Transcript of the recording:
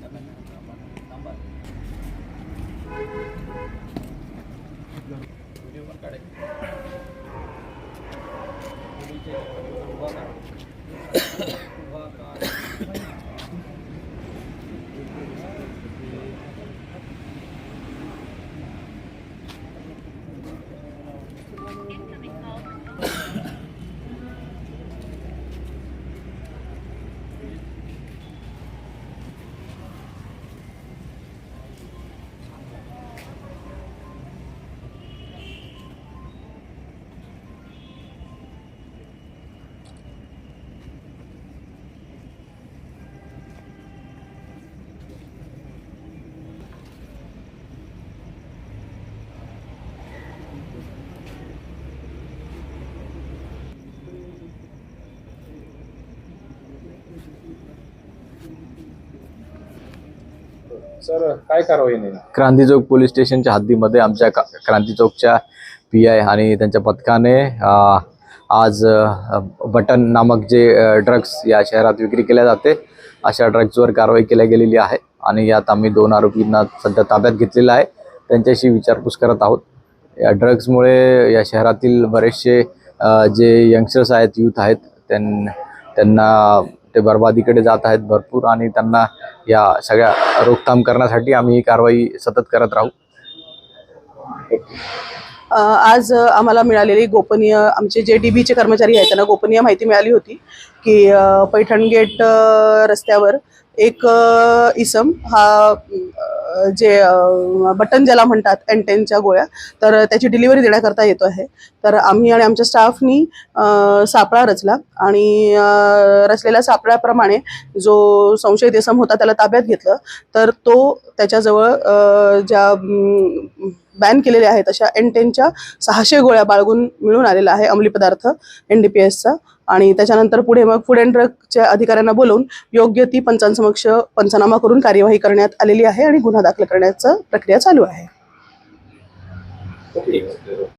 ನಮ್ಮ video sir काय कारवाई नाही क्रांती चौक पोलीस स्टेशनच्या हद्दीमध्ये आमच्या का- क्रांती चौकच्या पी आय आणि त्यांच्या पथकाने आज बटन नामक जे ड्रग्स या शहरात विक्री केल्या जाते अशा ड्रग्जवर कारवाई केल्या गेलेली आहे आणि यात आम्ही दोन आरोपींना सध्या ताब्यात घेतलेलं आहे. त्यांच्याशी विचारपूस करत आहोत. या ड्रग्समुळे या शहरातील बरेचसे जे यंगस्टर्स आहेत यूथ आहेत त्यां त्यांना ते बर्बादीकडे जात आहेत भरपूर आणि त्यांना या सगळ्या रोकथाम करण्यासाठी आम्ही ही कारवाई सतत करत राहू. आज आम्हाला मिळालेली गोपनीय आमचे जे डी बीचे कर्मचारी आहेत त्यांना गोपनीय माहिती मिळाली होती की पैठण गेट रस्त्यावर एक इसम हा जे बटन ज्याला म्हणतात एंटेनच्या गोळ्या तर त्याची डिलिव्हरी देण्याकरता येतो आहे. तर आम्ही आणि आमच्या स्टाफनी सापळा रचला आणि रचलेल्या सापळ्याप्रमाणे जो संशयित इसम होता त्याला ताब्यात घेतलं. तर तो त्याच्याजवळ ज्या बॅन केलेल्या आहेत अशा एन टेनच्या सहाशे गोळ्या बाळगून मिळून आलेला आहे अंमली पदार्थ एन डी पी एसचा आणि त्याच्यानंतर पुढे मग फूड अँड ड्रगच्या अधिकाऱ्यांना बोलवून योग्य ती पंचांसमक्ष पंचनामा करून कार्यवाही करण्यात आलेली आहे आणि गुन्हा दाखल करण्याचं प्रक्रिया चालू आहे.